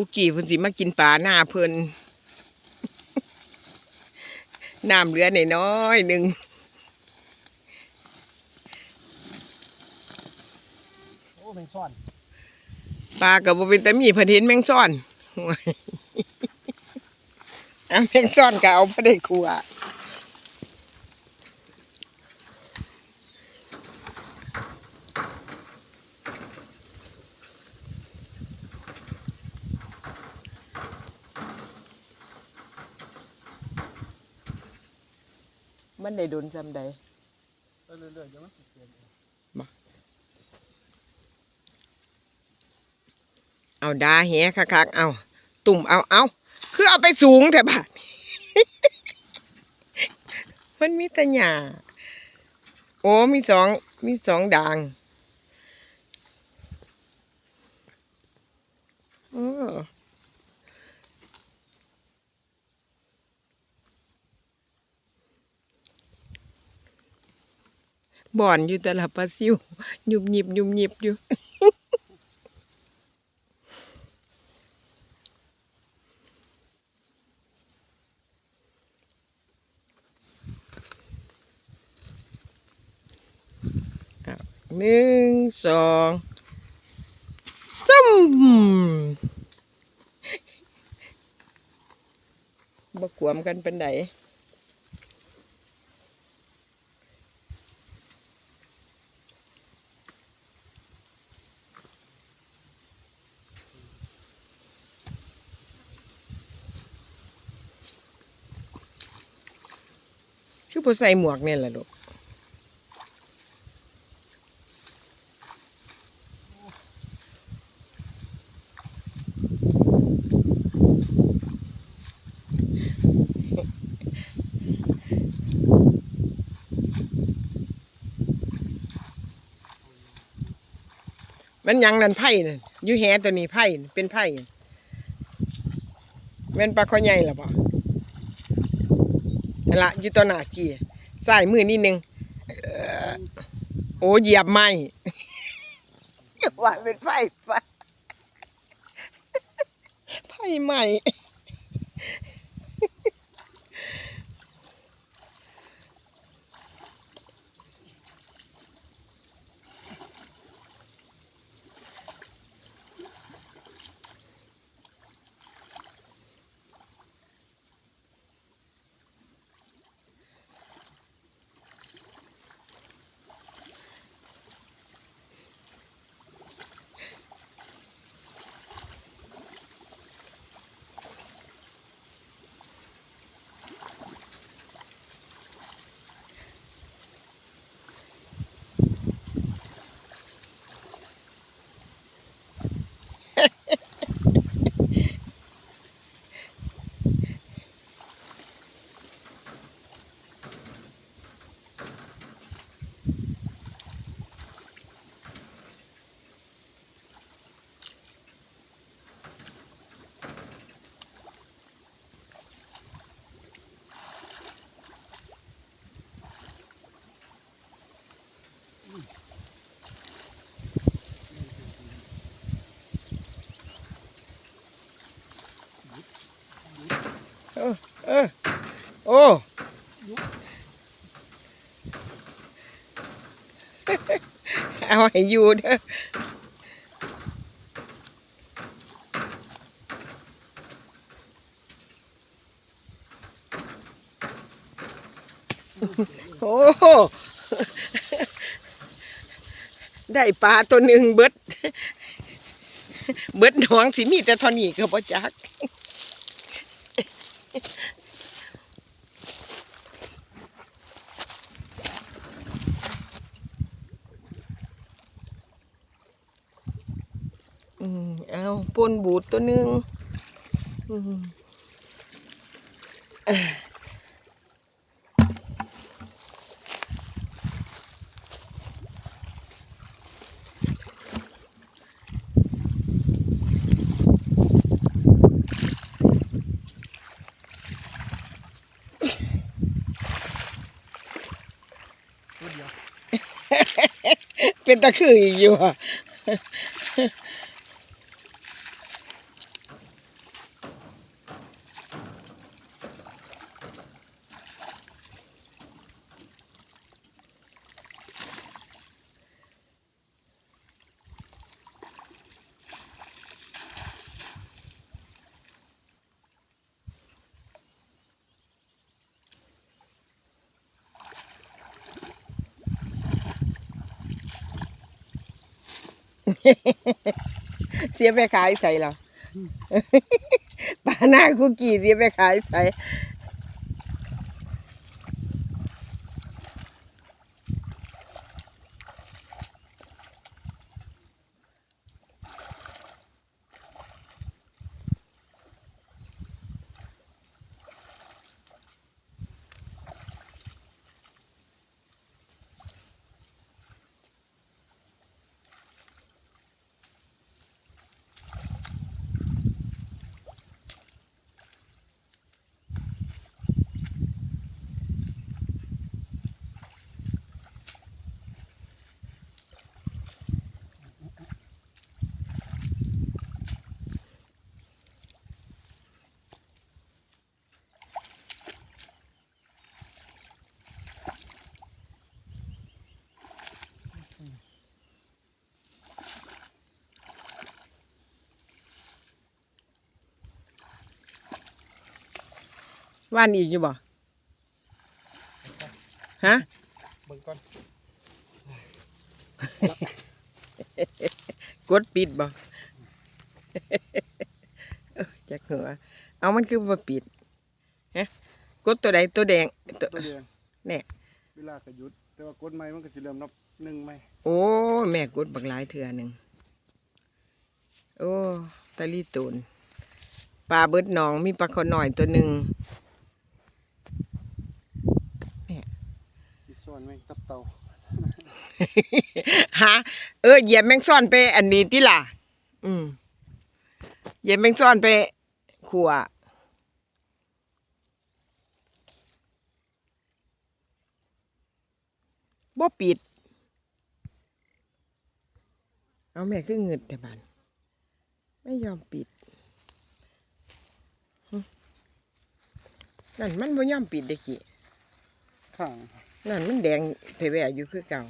กูกี่เพิ่นสิมากินปลาหน้าเพิ่นน้ำเหลือหน้อยๆหนึ่งโอ้เป็นซ่อนปลากับบ่เป็นแต่มีเพิ่นเห็นแมงซ่อนโอ้ยเอาแมงซ่อนก็เอาบ่ได้ครัว มันได้โดนจำใดไปเรื่อยๆจะมันสิเปลี่ยนเอาดาแหคักๆเอา ตุ่มเอาเอาคือเอาไปสูงแต่บาดมันมีแต่หญ้าโอ้มีสองมีสองด่างโอ้ บ่อนอยู่แต่ละปลาซิวหยุบหยิบหยุบหยิบอยู่หนึ่งสองจ้ำบกขวมกันเป็นได คือผู้ใส่หมวกเนี่ยแหละลูกมันยังนั่นไผ่นั่นอยู่แหตัวนี้ไผ่เป็นไผ่แม่นปลาคอใหญ่หรอปะ นั่นละอยู่ตัวหน้าจีใส่มือนิดนึงเอ่อโอ้เหยียบไม้ว่าเป็นไผ่ไฟไผ่ใหม่ เออเออโอ้เอาให้อยู่เด้อโอ้ได้ปลาตัวหนึ่งเบิด เบิดหนองสิมีแต่ทอนี้ก็บ่จัก อืมเอาปนบูดตัวหนึ่งอืมอ้อ เป็นตะคืออีกอยู่ เสียไปขายใส่เราปลาหน้าคุกกี้เสียไปขายใส่ ว่านอีกอยู่บ่ฮะเบิ่งก่อนกดปิดบ่จักหัวเอามันคือบ่ปิดฮะกดตัวใดตัวแดงตัวตัวเดียวแน่เวลาก็หยุด แต่ว่ากดไม้มันก็สิเริ่มนับหนึ่งไม้โอ้แม่กดบักหลายเถื่อหนึ่งโอ้ตะลีตูนปลาเบิดหนองมีปลาขอหน่อยตัวหนึ่ง ที่ซ่ อนแม่งตับเตาฮะเออเหยียบแมงซ่อนไป อันนี้ติล่ะ อืมเหยียบแมงซ่อนไปขัวบ่ปิด เอาแม่คือเงิดแต่บันไม่ยอมปิดหึนั่นมันบ่ยอมปิดเด็กกี้ข้าง นั่นมันแดงแผลอยู่คือเก่า